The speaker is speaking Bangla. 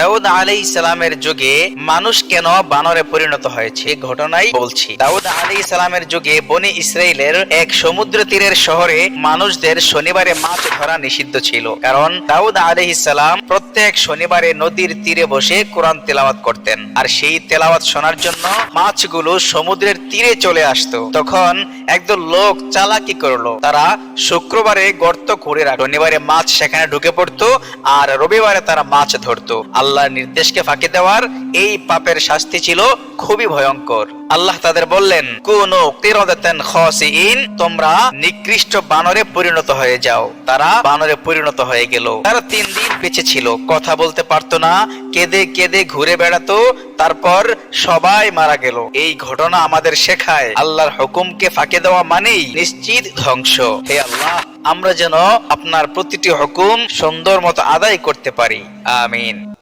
দাউদ আলী ইসলামের যুগে মানুষ কেন বানরে পরিণত হয়েছে ঘটনাই বলছি। দাউদ আলী ইসলামের যুগে বনি ইসরায়েলের এক সমুদ্র তীরের শহরে মানুষদের শনিবারে মাছ ধরা নিষিদ্ধ ছিল। কারণ দাউদ আলী ইসলাম প্রত্যেক শনিবারে নদীর তীরে বসে কোরআন তেলাওয়াত করতেন। আর সেই তেলাওয়াত শোনার জন্য মাছগুলো সমুদ্রের তীরে চলে আসতো। তখন একদল লোক চালাকি করল। তারা শুক্রবারে গর্ত করে শনিবারে মাছ সেখানে ঢুকে পড়তো আর রবিবারে তারা মাছ ধরতো। আল্লাহর নির্দেশকে ফাঁকি দেওয়ার এই পাপের শাস্তি ছিল খুবই ভয়ঙ্কর। আল্লাহ তাদের বললেন, কোন তোমরা নিকৃষ্ট বানরে পরিণত হয়ে যাও। তারা বানরে পরিণত হয়ে গেল। তারা তিন দিন বেঁচে ছিল। কথা বলতে পারতো না, কেঁদে কেঁদে ঘুরে বেড়াতো, তারপর সবাই মারা গেল। এই ঘটনা আমাদের শেখায়, আল্লাহর হুকুমকে ফাঁকে দেওয়া মানেই নিশ্চিত ধ্বংস। হে আল্লাহ, আমরা যেন আপনার প্রতিটি হুকুম সুন্দর মতো আদায় করতে পারি। আমিন।